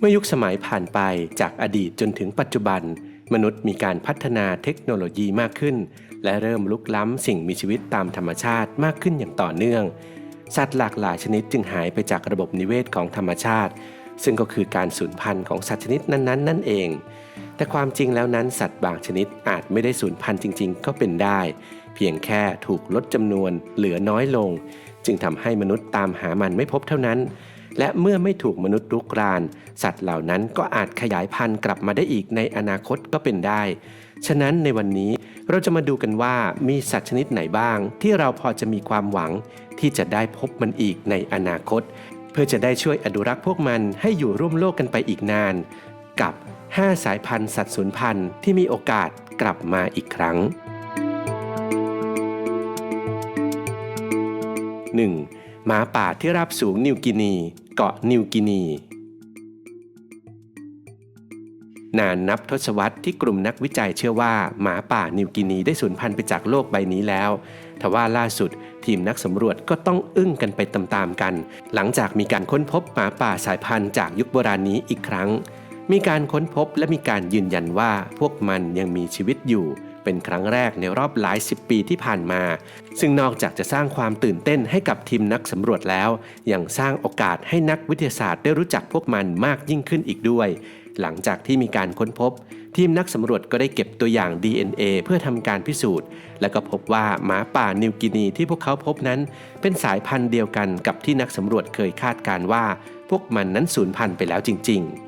เมื่อยุคสมัยผ่านไปจากอดีตจนถึงปัจจุบัน มนุษย์มีการพัฒนาเทคโนโลยีมากขึ้น และเริ่มลุกล้ำสิ่งมีชีวิตตามธรรมชาติมากขึ้นอย่างต่อเนื่อง สัตว์หลากหลายชนิดจึงหายไปจากระบบนิเวศของธรรมชาติ ซึ่งก็คือการสูญพันธุ์ของสัตว์ชนิดนั้นๆนั่นเอง แต่ความจริงแล้วนั้นสัตว์บางชนิดอาจไม่ได้สูญพันธุ์จริง ๆ ก็เป็นได้ เพียงแค่ถูกลดจำนวนเหลือน้อยลง จึงทำให้มนุษย์ตามหามันไม่พบเท่านั้น และเมื่อไม่ถูกมนุษย์รุกราน สัตว์เหล่านั้นก็อาจขยายพันธุ์กลับมาได้อีกในอนาคตก็เป็นได้ ฉะนั้นในวันนี้เราจะมาดูกันว่ามีสัตว์ชนิดไหนบ้าง ที่เราพอจะมีความหวัง ที่จะได้พบมันอีกในอนาคต เพื่อจะได้ช่วยอนุรักษ์พวกมันให้อยู่ร่วมโลกกันไปอีกนาน กับ 5 สายพันธุ์สัตว์สูญพันธุ์ที่มีโอกาสกลับมาอีกครั้ง 1. หมาป่าที่ราบสูงนิวกินี เกาะนิวกินี นานนับทศวรรษที่กลุ่มนักวิจัยเชื่อว่าหมาป่านิวกินีได้สูญพันธุ์ไปจากโลกใบนี้แล้วทว่าล่าสุดทีมนักสำรวจก็ต้องอึ้งกันไปตามๆกัน หลังจากมีการค้นพบหมาป่าสายพันธุ์จากยุคโบราณนี้อีกครั้ง มีการค้นพบและมีการยืนยันว่าพวกมันยังมีชีวิตอยู่ เป็นครั้งแรกในรอบหลายสิบปีที่ผ่านมา ซึ่งนอกจากจะสร้างความตื่นเต้นให้กับทีมนักสำรวจแล้ว ยังสร้างโอกาสให้นักวิทยาศาสตร์ได้รู้จักพวกมันมากยิ่งขึ้นอีกด้วย หลังจากที่มีการค้นพบ ทีมนักสำรวจก็ได้เก็บตัวอย่าง DNA เพื่อทำการพิสูจน์ และก็พบว่าหมาป่านิวกินีที่พวกเขาพบนั้น เป็นสายพันธุ์เดียวกันกับที่นักสำรวจเคยคาดการณ์ว่า พวกมันนั้นสูญพันธุ์ไปแล้วจริง ๆ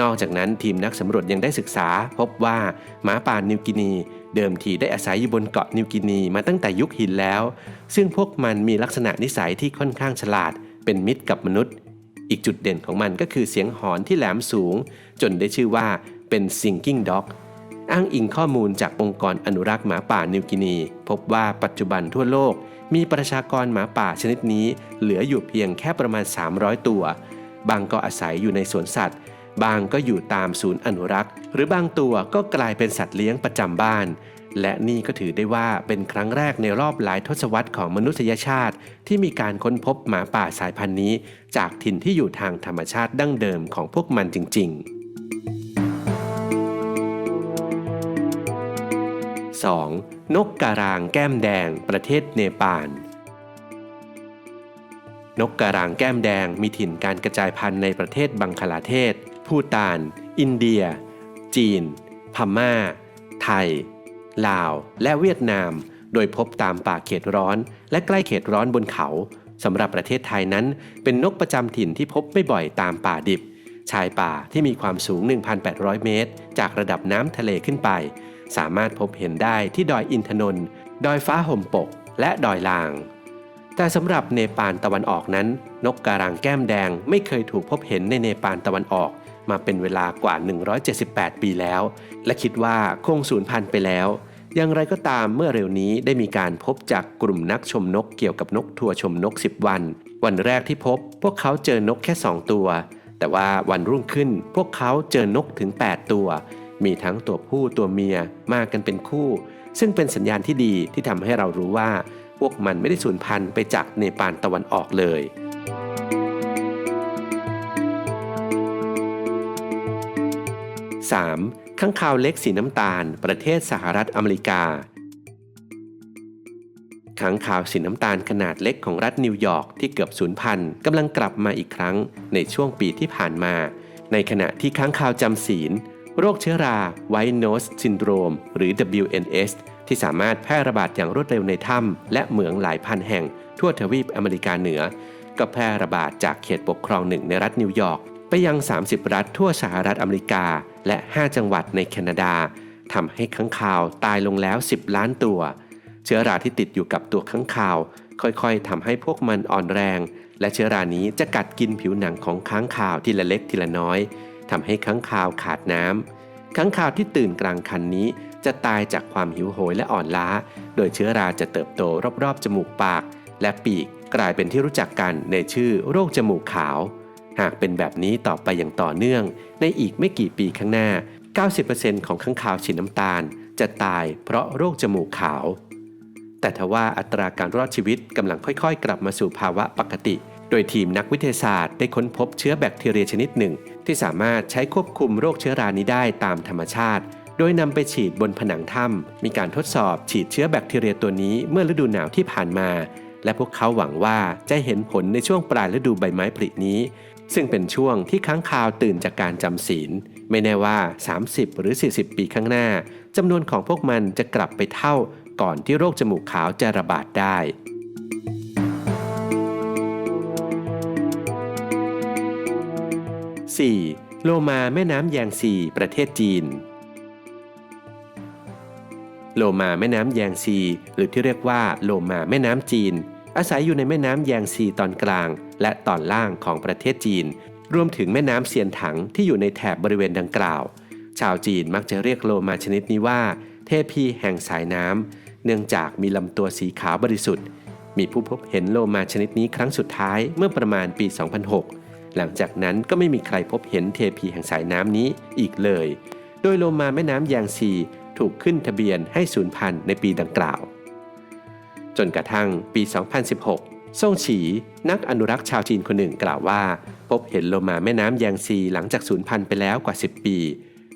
นอกจากนั้นทีมนักสำรวจยังได้ศึกษา พบว่าหมาป่านิวกินี เดิมทีได้อาศัยอยู่บนเกาะนิวกินีมาตั้งแต่ยุคหินแล้ว ซึ่งพวกมันมีลักษณะนิสัยที่ค่อนข้างฉลาด เป็นมิตรกับมนุษย์ อีกจุดเด่นของมันก็คือเสียงหอนที่แหลมสูง จนได้ชื่อว่าเป็น singing dog อ้างอิงข้อมูลจากองค์กรอนุรักษ์หมาป่านิวกินี พบว่าปัจจุบันทั่วโลก มีประชากรหมาป่าชนิดนี้ เหลืออยู่เพียงแค่ประมาณ 300 ตัว บางก็อาศัยอยู่ในสวนสัตว์ บางก็อยู่ตามศูนย์อนุรักษ์ หรือบางตัวก็กลายเป็นสัตว์เลี้ยงประจำบ้าน และนี่ก็ถือได้ว่าเป็นครั้งแรกในรอบหลายทศวรรษของมนุษยชาติ ที่มีการค้นพบหมาป่าสายพันธุ์นี้ จากถิ่นที่อยู่ทางธรรมชาติดั้งเดิมของพวกมันจริง ๆ 2. นกการางแก้มแดง ประเทศเนปาล นกการางแก้มแดงมีถิ่นการกระจายพันธุ์ในประเทศบังคลาเทศ พูตาน อินเดีย จีน พม่า ไทย ลาว และเวียดนาม โดยพบตามป่าเขตร้อน และใกล้เขตร้อนบนเขาสำหรับประเทศไทยนั้น เป็นนกประจำถิ่นที่พบไม่บ่อยตามป่าดิบ ชายป่าที่มีความสูง 1,800 เมตร จากระดับน้ำทะเลขึ้นไป สามารถพบเห็นได้ที่ดอยอินทนนท์ดอยฟ้าห่มปก และดอยลาง แต่สำหรับเนปาลตะวันออกนั้น นกการางแก้มแดงไม่เคยถูกพบเห็นในเนปาลตะวันออก มาเป็นเวลากว่า 178 ปีแล้ว และคิดว่าคงสูญพันธุ์ไปแล้ว อย่างไรก็ตามเมื่อเร็วนี้ได้มีการพบจากกลุ่มนักชมนกเกี่ยวกับนกทัวร์ชมนก 10 วัน วันแรกที่พบ พวกเขาเจอนกแค่ 2 ตัว แต่ว่าวันรุ่งขึ้น พวกเขาเจอนกถึง 8 ตัว มีทั้งตัวผู้ตัวเมียมากันเป็นคู่ ซึ่งเป็นสัญญาณที่ดีที่ทำให้เรารู้ว่า พวกมันไม่ได้สูญพันธุ์ไปจากเนปาลตะวันออกเลย 3. ข้างคาวเล็กสีน้ำตาล ประเทศสหรัฐอเมริกาขังขาวสีน้ำตาลขนาดเล็กของรัฐนิวยอร์กที่เกือบสูญพันธุ์กำลังกลับมาอีกครั้งในช่วงปีที่ผ่านมา ในขณะที่ค้างคาวจำศีล โรคเชื้อราไวโนสซินโดรม หรือ WNS ที่สามารถแพร่ระบาดอย่างรวดเร็วในถ้ำและเหมืองหลายพันแห่งทั่วทวีปอเมริกาเหนือ ก็แพร่ระบาดจากเขตปกครองหนึ่งในรัฐนิวยอร์ก ไปยัง 30 รัฐทั่วสหรัฐอเมริกา และ 5 จังหวัดในแคนาดาทำให้ค้างคาวตายลงแล้ว 10 ล้านตัว เชื้อราที่ติดอยู่กับตัวค้างคาว ค่อยๆทำให้พวกมันอ่อนแรง และเชื้อรานี้จะกัดกินผิวหนังของค้างคาวทีละเล็กทีละน้อยทำให้ค้างคาวขาดน้ำค้างคาวที่ตื่นกลางคันนี้ จะตายจากความหิวโหยและอ่อนล้า โดยเชื้อราจะเติบโตรอบๆจมูกปาก และปีกกลายเป็นที่รู้จักกันในชื่อโรคจมูกขาว หากเป็นแบบนี้ต่อไปอย่างต่อเนื่อง ในอีกไม่กี่ปีข้างหน้า 90%ของข้างคาวฉีดน้ำตาล จะตายเพราะโรคจมูกขาว แต่ทว่าอัตราการรอดชีวิตกำลังค่อยๆ กลับมาสู่ภาวะปกติ โดยทีมนักวิทยาศาสตร์ได้ค้นพบเชื้อแบคทีเรียชนิดหนึ่ง ที่สามารถใช้ควบคุมโรคเชื้อรานี้ได้ตามธรรมชาติ โดยนำไปฉีดบนผนังถ้ำมีการทดสอบฉีดเชื้อแบคทีเรียตัวนี้เมื่อฤดูหนาวที่ผ่านมาและพวกเขาหวังว่าจะเห็นผลในช่วงปลายฤดูใบไม้ผลินี้ ซึ่งเป็นช่วงที่ค้างคาวตื่นจากการจำศีล ไม่แน่ว่า 30 หรือ 40 ปีข้างหน้าจำนวนของพวกมันจะกลับไปเท่าก่อนที่โรคจมูกขาวจะระบาดได้ 4. โลมาแม่น้ำแยงซีประเทศจีน โลมาแม่น้ำแยงซี หรือที่เรียกว่าโลมาแม่น้ำจีน อาศัยอยู่ในแม่น้ำแยงซีตอนกลาง และตอนล่างของประเทศจีน รวมถึงแม่น้ำเซียนถังที่อยู่ในแถบบริเวณดังกล่าว ชาวจีนมักจะเรียกโลมาชนิดนี้ว่า เทพีแห่งสายน้ำเนื่องจากมีลำตัวสีขาวบริสุทธิ์ มีผู้พบเห็นโลมาชนิดนี้ครั้งสุดท้ายเมื่อประมาณปี 2006 หลังจากนั้นก็ไม่มีใครพบเห็นเทพีแห่งสายน้ำนี้อีกเลย โดยโลมาแม่น้ำยางซีถูกขึ้นทะเบียนให้สูญพันธุ์ในปีดังกล่าว จนกระทั่งปี 2016 ซ่งฉี นักอนุรักษ์ชาวจีนคนหนึ่งกล่าวว่า พบเห็นโลมาแม่น้ำยางซีหลังจากสูญพันธุ์ไปแล้วกว่า 10 ปี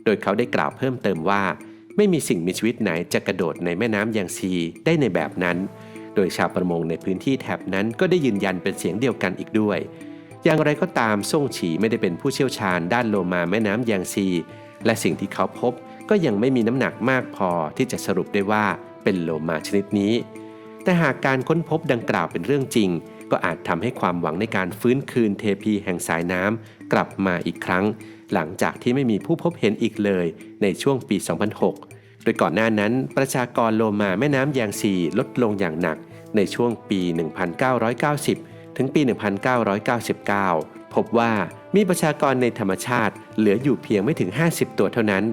โดยเขาได้กล่าวเพิ่มเติมว่า ไม่มีสิ่งมีชีวิตไหนจะกระโดดในแม่น้ำยางซีได้ในแบบนั้น โดยชาวประมงในพื้นที่แถบนั้นก็ได้ยืนยันเป็นเสียงเดียวกันอีกด้วย อย่างไรก็ตามซ่งฉีไม่ได้เป็นผู้เชี่ยวชาญด้านโลมาแม่น้ำยางซี และสิ่งที่เขาพบก็ยังไม่มีน้ำหนักมากพอที่จะสรุปได้ว่าเป็นโลมาชนิดนี้ แต่หากการค้นพบดังกล่าวเป็นเรื่องจริง ก็อาจทำให้ความหวังในการฟื้นคืนเทพีแห่งสายน้ำกลับมาอีกครั้ง หลังจากที่ไม่มีผู้พบเห็นอีกเลยในช่วงปี 2006 โดยก่อนหน้านั้นประชากรโลมาแม่น้ำยางซีลดลงอย่างหนักในช่วงปี 1990 ถึงปี 1999 พบว่ามีประชากรในธรรมชาติเหลืออยู่เพียงไม่ถึง 50 ตัวเท่านั้น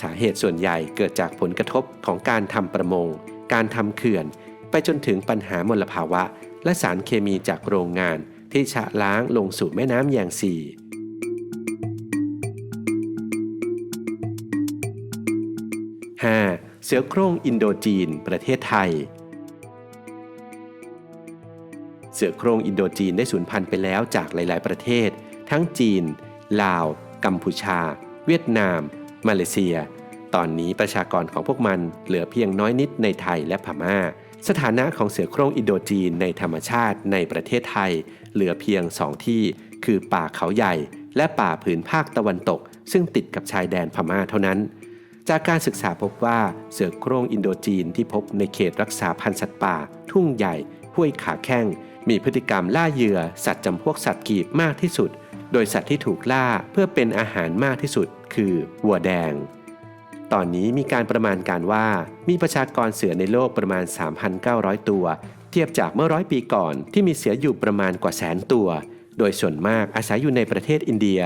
สาเหตุส่วนใหญ่เกิดจากผลกระทบของการทำประมง การทำเขื่อน ไปจนถึงปัญหามลภาวะ และสารเคมีจากโรงงานที่ชะล้างลงสู่แม่น้ำยางซี 5. เสือโคร่งอินโดจีน ประเทศไทย เสือโคร่งอินโดจีนได้สูญพันธุ์ไปแล้วจากหลาย ๆ ประเทศ ทั้งจีน ลาว กัมพูชา เวียดนาม มาเลเซีย ตอนนี้ประชากรของพวกมันเหลือเพียงน้อยนิดในไทยและพม่า สถานะของเสือโคร่งอินโดจีนในธรรมชาติในประเทศไทย เหลือเพียงสองที่ คือป่าเขาใหญ่ และป่าผืนภาคตะวันตก ซึ่งติดกับชายแดนพม่าเท่านั้น จากการศึกษาพบว่าเสือโคร่งอินโดจีนที่พบในเขตรักษาพันธุ์สัตว์ป่า ทุ่งใหญ่ ห้วยขาแข้ง มีพฤติกรรมล่าเหยื่อ สัตว์จำพวกสัตว์กีบมากที่สุด โดยสัตว์ที่ถูกล่าเพื่อเป็นอาหารมากที่สุด คือวัวแดง ตอนนี้มีการประมาณการว่ามีประชากรเสือในโลกประมาณ 3,900 ตัว เทียบจากเมื่อร้อยปีก่อนที่มีเสืออยู่ประมาณกว่าแสนตัว โดยส่วนมากอาศัยอยู่ในประเทศอินเดีย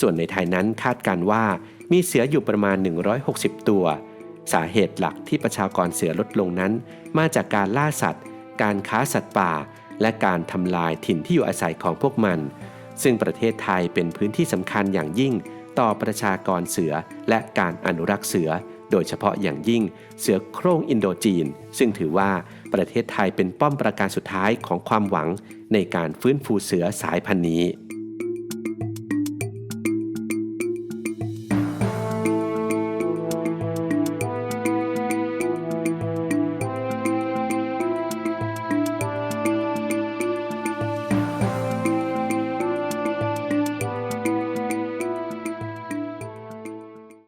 ส่วนในไทยนั้นคาดการว่ามีเสืออยู่ประมาณ 160 ตัว สาเหตุหลักที่ประชากรเสือลดลงนั้น มาจากการล่าสัตว์ การค้าสัตว์ป่า และการทำลายถิ่นที่อยู่อาศัยของพวกมัน ซึ่งประเทศไทยเป็นพื้นที่สำคัญอย่างยิ่ง ต่อประชากรเสือและการอนุรักษ์เสือ โดยเฉพาะอย่างยิ่งเสือโคร่งอินโดจีน ซึ่งถือว่าประเทศไทยเป็นป้อมปราการสุดท้ายของความหวังในการฟื้นฟูเสือสายพันธุ์นี้